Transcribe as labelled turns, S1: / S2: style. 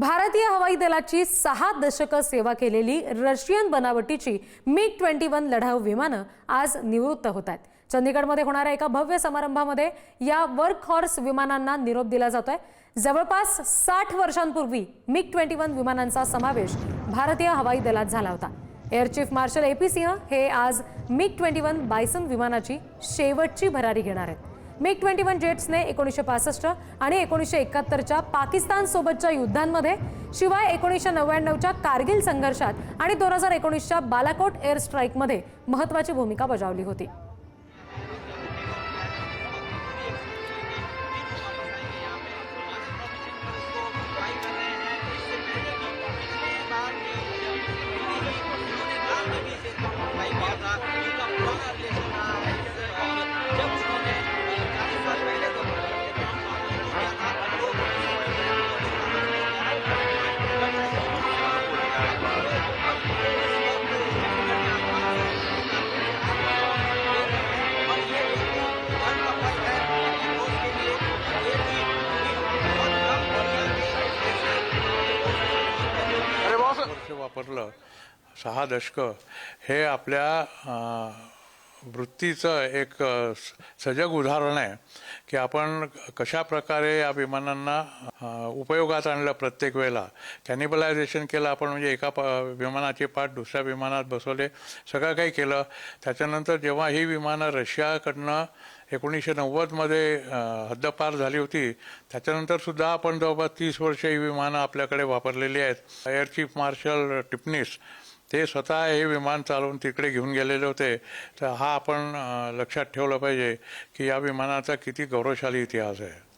S1: भारतीय हवाई दलाची सहा दशकं सेवा केलेली रशियन बनावटीची मिग ट्वेंटी वन लढाऊ विमानं आज निवृत्त होत आहेत. चंदीगडमध्ये होणाऱ्या एका भव्य समारंभामध्ये या वर्क हॉर्स विमानांना निरोप दिला जातोय. जवळपास साठ वर्षांपूर्वी मिग ट्वेंटी वन विमानांचा समावेश भारतीय हवाई दलात झाला होता. Air chief marshal A P Singh हे आज मिग ट्वेंटी वन बायसन विमानाची शेवटची भरारी घेणार आहेत. मिग ट्वेंटी वन जेट्सने एकोणीसशे पासष्ट आणि एकोणीसशे एकाहत्तरच्या पाकिस्तानसोबतच्या युद्धांमध्ये शिवाय एकोणीसशे नव्याण्णवच्या कारगिल संघर्षात आणि दोन हजार एकोणीसच्या बालाकोट एअर स्ट्राईकमध्ये महत्त्वाची भूमिका बजावली होती.
S2: वापरलं सहा दशकं हे आपल्या वृत्तीचं एक स- सजग उदाहरण आहे की आपण कशा प्रकारे या विमानांना उपयोगात आणलं प्रत्येक वेळेला. कॅनिबलायझेशन केलं आपण म्हणजे एका प विमानाचे पार्ट दुसऱ्या विमानात बसवले सगळं काही केलं. त्याच्यानंतर जेव्हा ही विमानं रशियाकडनं एकोणीसशे नव्वदमध्ये हद्दपार झाली होती त्याच्यानंतर सुद्धा आपण जवळपास तीस वर्ष ही विमानं आपल्याकडे वापरलेली आहेत. एअर चीफ मार्शल टिपणीस ते स्वतः हे विमान चालवून तिकडे घेऊन गेलेले होते. तर हा आपण लक्षात ठेवलं पाहिजे की या विमानाचा किती गौरवशाली इतिहास आहे.